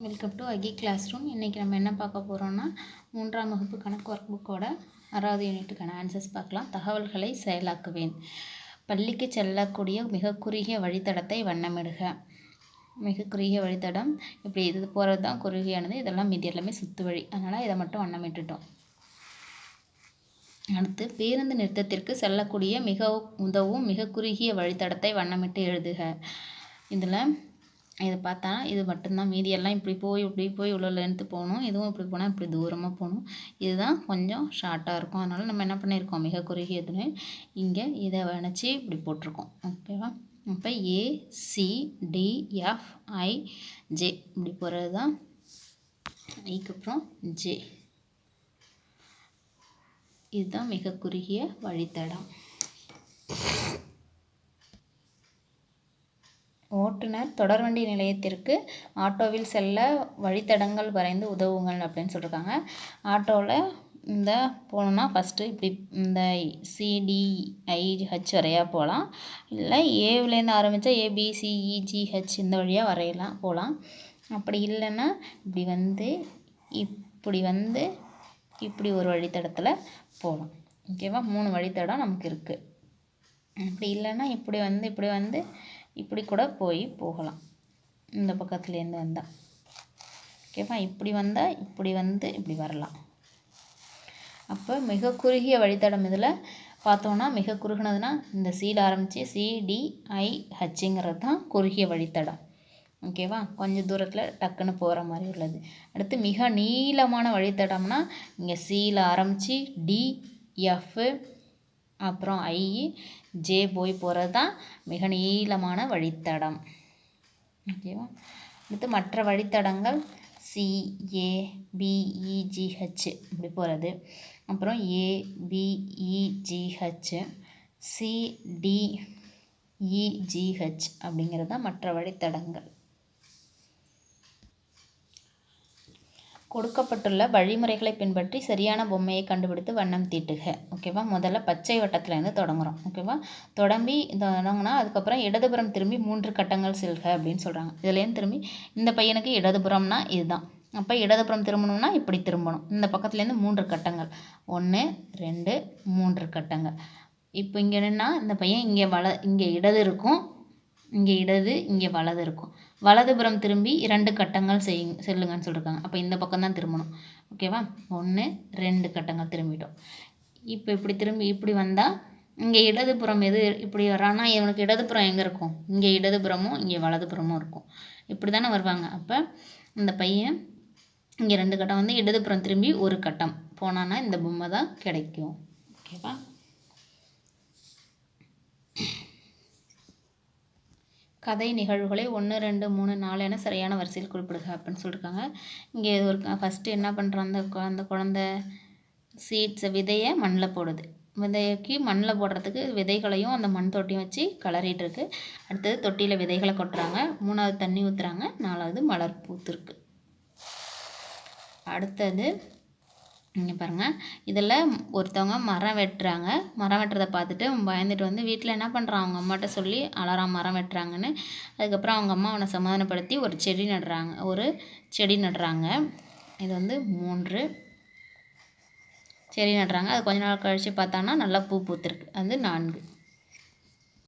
Welcome to Aki classroom இன்றைக்கி நம்ம என்ன பார்க்க போகிறோம்னா மூன்றாம் வகுப்பு கணக்கு ஒர்க் புக்கோட ஆறாவது யூனிட்டுக்கான ஆன்சர்ஸ் பார்க்கலாம். தகவல்களை செயலாக்குவேன். பள்ளிக்கு செல்லக்கூடிய மிக குறுகிய வழித்தடத்தை வண்ணமிடுக. மிக குறுகிய வழித்தடம் இப்படி இது போகிறது தான் குறுகியானது. இதெல்லாம் மீதி எல்லாமே சுத்து வழி. அதனால் இதை மட்டும் வண்ணமிட்டுட்டோம். அடுத்து பேருந்து நிறுத்தத்திற்கு செல்லக்கூடிய மிக உதவும் மிக குறுகிய வழித்தடத்தை வண்ணமிட்டு எழுதுக. இதில் இதை பார்த்தா இது மட்டும்தான் மீதியெல்லாம் இப்படி போய் இப்படி போய் இவ்வளோ லென்த்து போகணும். இதுவும் இப்படி போனால் இப்படி தூரமாக போகணும். இதுதான் கொஞ்சம் ஷார்ட்டாக இருக்கும். அதனால் நம்ம என்ன பண்ணியிருக்கோம்? மிக குறுகிய துணை இங்கே இதை வணைச்சி இப்படி போட்டிருக்கோம். ஓகேவா இப்போ A C D F I J இப்படி போகிறது தான் ஐக்கப்புறம் ஜே இதுதான் மிக குறுகிய வழித்தடம். ஓட்டுநர் தொடர்வண்டி நிலையத்திற்கு ஆட்டோவில் செல்ல வழித்தடங்கள் வரைந்து உதவுங்கள் அப்படின்னு சொல்லியிருக்காங்க ஆட்டோவில் இந்த போகணுன்னா ஃபஸ்ட்டு இப்படி இந்த சிடிஐஹெச் வரையா போகலாம். இல்லை ஏவிலேருந்து ஆரம்பித்தா ஏபிசிஇஜிஹெச் e, இந்த வழியாக வரையலாம் போகலாம். அப்படி இல்லைன்னா இப்படி வந்து இப்படி வந்து இப்படி ஒரு வழித்தடத்தில் போகலாம். ஓகேவா? மூணு வழித்தடம் நமக்கு இருக்குது அப்படி இல்லைன்னா இப்படி வந்து இப்படி வந்து இப்படி கூட போய் போகலாம். இந்த பக்கத்துலேருந்து வந்தால் ஓகேவா? இப்படி வந்தால் இப்படி வந்து இப்படி வரலாம். அப்போ மிக குறுகிய வழித்தடம் இதில் பார்த்தோன்னா மிக குறுகினதுன்னா இந்த சீல ஆரம்பித்து சிடிஐஹெச்ங்கிறது தான் குறுகிய வழித்தடம். ஓகேவா? கொஞ்சம் தூரத்தில் டக்குன்னு போகிற மாதிரி உள்ளது. அடுத்து மிக நீளமான வழித்தடம்னா இங்கே சீல ஆரம்பித்து டிஎஃப் அப்புறம் ஐ ஜே போய் போகிறது தான் மிக நீளமான வழித்தடம். ஓகேவா அடுத்து மற்ற வழித்தடங்கள் சி ஏ பிஇஜிஹெச் இப்படி போகிறது அப்புறம் ஏபிஇஜிஹெச் சிடிஇஜிஹெச் e, e, அப்படிங்கிறது தான் மற்ற வழித்தடங்கள். கொடுக்கப்பட்டுள்ள வழிமுறைகளை பின்பற்றி சரியான பொம்மையை கண்டுபிடித்து வண்ணம் தீட்டுக. ஓகேவா முதல்ல பச்சை வட்டத்துலேருந்து தொடங்குகிறோம் ஓகேவா தொடம்பி தொடங்கினா அதுக்கப்புறம் இடதுபுறம் திரும்பி மூன்று கட்டங்கள் செல்க அப்படின்னு சொல்கிறாங்க இதுலேருந்து திரும்பி இந்த பையனுக்கு இடதுபுறம்னா இதுதான். அப்போ இடதுபுறம் திரும்பணும்னா இப்படி திரும்பணும். இந்த பக்கத்துலேருந்து மூன்று கட்டங்கள். ஒன்று ரெண்டு மூன்று கட்டங்கள். இப்போ இங்கே என்னென்னா இந்த பையன் இங்கே வள இங்கே இடது இருக்கும். இங்கே இடது இங்கே வலது இருக்கும். வலதுபுறம் திரும்பி இரண்டு கட்டங்கள் செய் செல்லுங்கன்னு சொல்லியிருக்காங்க அப்போ இந்த பக்கம் தான் திரும்பணும். ஓகேவா ஒன்று ரெண்டு கட்டங்கள் திரும்பிட்டோம். இப்போ இப்படி திரும்பி இப்படி வந்தால் இங்கே இடதுபுறம் எது இப்படி வரானா இவனுக்கு இடதுபுறம் எங்கே இருக்கும்? இங்கே இடதுபுறமும் இங்கே வலதுபுறமும் இருக்கும். இப்படி தானே வருவாங்க. அப்போ இந்த பையன் இங்கே ரெண்டு கட்டம் வந்து இடதுபுறம் திரும்பி ஒரு கட்டம். போனான்னா இந்த பொம்மை தான் கிடைக்கும். ஓகேவா கதை நிகழ்வுகளை ஒன்று ரெண்டு மூணு நாலு என சரியான வரிசையில் குறிப்பிடுக அப்படின்னு சொல்லியிருக்காங்க இங்கே ஒரு ஃபஸ்ட்டு என்ன பண்ணுறான் அந்த அந்த குழந்த சீட்ஸை விதையை மண்ணில் போடுது. விதைக்கு மண்ணில் போடுறதுக்கு விதைகளையும் அந்த மண் தொட்டியும் வச்சு கலரிட்டுருக்கு அடுத்தது தொட்டியில் விதைகளை கொட்டுறாங்க. மூணாவது தண்ணி ஊற்றுறாங்க நாலாவது மலர் பூத்துருக்கு. அடுத்தது இங்கே பாருங்கள் இதில் ஒருத்தவங்க மரம் வெட்டுறாங்க. மரம் வெட்டுறதை பார்த்துட்டு பயந்துட்டு வந்து வீட்டில் என்ன பண்ணுறான் அவங்க அம்மாட்ட சொல்லி அலறான் மரம் வெட்டுறாங்கன்னு. அதுக்கப்புறம் அவங்க அம்மா அவனை சமாதானப்படுத்தி ஒரு செடி நடுறாங்க. ஒரு செடி நடுறாங்க. இது வந்து மூன்று செடி நடுறாங்க. அது கொஞ்ச நாள் கழித்து பார்த்தான்னா நல்லா பூ பூத்துருக்கு. அது நான்கு.